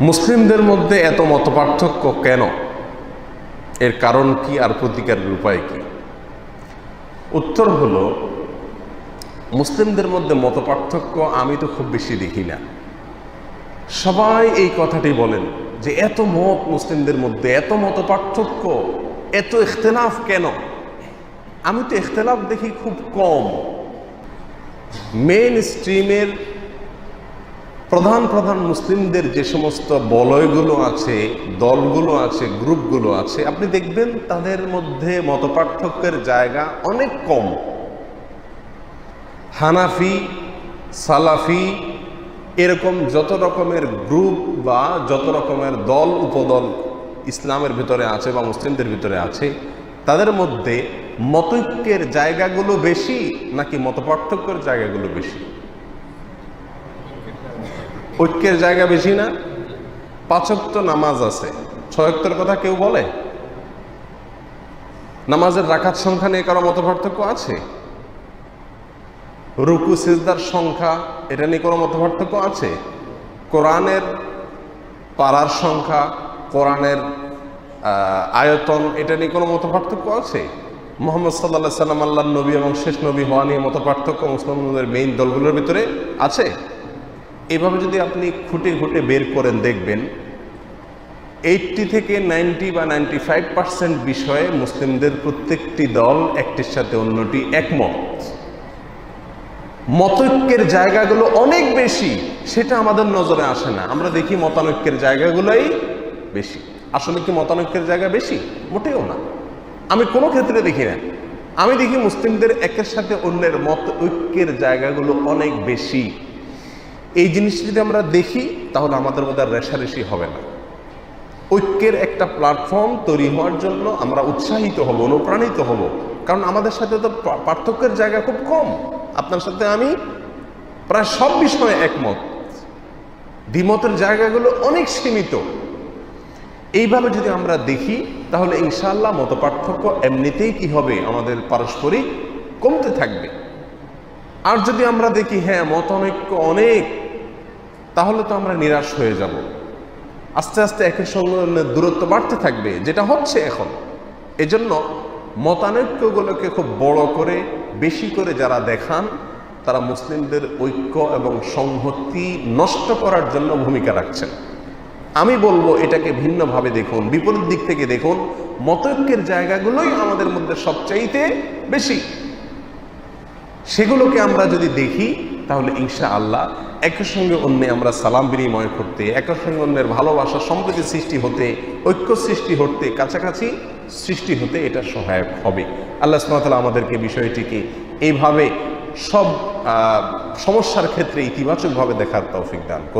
মুসলিমদের মধ্যে এত মতপার্থক্য কেন? এর কারণ কি আর প্রতিকারের উপায় কি? উত্তর হলো, মুসলিমদের মধ্যে মতপার্থক্য আমি তো খুব বেশি দেখি না। সবাই এই কথাটি বলেন যে এত মত মুসলিমদের মধ্যে, এত মত পার্থক্য এত ইখতলাফ কেন? আমি তো ইখতলাফ দেখি খুব কম। মেন স্ট্রিমের প্রধান প্রধান মুসলিমদের যে সমস্ত বলয়গুলো আছে, দলগুলো আছে, গ্রুপগুলো আছে, আপনি দেখবেন তাদের মধ্যে মতপার্থক্যের জায়গা অনেক কম। হানাফি, সালাফি এরকম যত রকমের গ্রুপ বা যত রকমের দল, উপদল ইসলামের ভিতরে আছে বা মুসলিমদের ভিতরে আছে, তাদের মধ্যে মতৈক্যের জায়গাগুলো বেশি নাকি মতপার্থক্যের জায়গাগুলো বেশি? ঐক্যের জায়গা বেশি না? পাঁচক্ত নামাজ আছে। ছয়ক্তর কথা কেউ বলে? নামাজের রাখার সংখ্যা নিয়ে কারও মতপার্থক্য আছে? রুকু, সিজদার সংখ্যা, এটা নিয়ে কোনো মতপার্থক্য আছে? কোরআনের পাড়ার সংখ্যা, কোরআনের আয়তন, এটা নিয়ে কোনো মতপার্থক্য আছে? মোহাম্মদ সাল্লাহ সাল্লাম আল্লাহ নবী এবং শেষ নবী হওয়া নিয়ে মতপার্থক্য মুসলমানদের মেইন দলগুলোর ভিতরে আছে? এভাবে যদি আপনি খুঁটে খুঁটে বের করেন, দেখবেন এইটটি থেকে নাইনটি বা নাইনটি ফাইভ পার্সেন্ট বিষয়ে মুসলিমদের প্রত্যেকটি দল একটির সাথে অন্যটি একমত। মতৈক্যের জায়গাগুলো অনেক বেশি, সেটা আমাদের নজরে আসে না। আমরা দেখি মতানৈক্যের জায়গাগুলোই বেশি। আসলে কি মতানৈক্যের জায়গা বেশি? মোটেও না। আমি কোনো ক্ষেত্রে দেখি না। আমি দেখি মুসলিমদের একের সাথে অন্যের মত ঐক্যের জায়গাগুলো অনেক বেশি। এই জিনিসটা যদি আমরা দেখি, তাহলে আমাদের মধ্যে আর রেশারেশি হবে না। ঐক্যের একটা প্ল্যাটফর্ম তৈরি হওয়ার জন্য আমরা উৎসাহিত হব, অনুপ্রাণিত হব। কারণ আমাদের সাথে তো পার্থক্যের জায়গা খুব কম। আপনার সাথে আমি প্রায় সব বিষয়ে একমত। দ্বিমতের জায়গাগুলো অনেক সীমিত। এইভাবে যদি আমরা দেখি, তাহলে ইনশাল্লাহ মত পার্থক্য এমনিতেই কি হবে? আমাদের পারস্পরিক কমতে থাকবে। আর যদি আমরা দেখি হ্যাঁ মতানৈক্য অনেক, তাহলে তো আমরা নিরাশ হয়ে যাব। আস্তে আস্তে একের সঙ্গে দূরত্ব বাড়তে থাকবে, যেটা হচ্ছে এখন। এজন্য মতানৈক্যগুলোকে খুব বড় করে, বেশি করে যারা দেখান, তারা মুসলিমদের ঐক্য এবং সংহতি নষ্ট করার জন্য ভূমিকা রাখছেন। আমি বলব, এটাকে ভিন্নভাবে দেখুন, বিপরীত দিক থেকে দেখুন মতৈক্যের জায়গাগুলোই আমাদের মধ্যে সবচাইতে বেশি সেগুলোকে আমরা যদি দেখি, তাহলে ইনশা আল্লাহ একের সঙ্গে অন্যে আমরা সালাম বিনিময় করতে, একের সঙ্গে অন্যের ভালোবাসা সম্প্রীতি সৃষ্টি হতে, ঐক্য সৃষ্টি হতে, কাছাকাছি সৃষ্টি হতে এটা সহায়ক হবে। আল্লাহ সুমাতালা আমাদেরকে বিষয়টিকে এইভাবে সব সমস্যার ক্ষেত্রে ইতিবাচকভাবে দেখার তৌফিক দান করুন।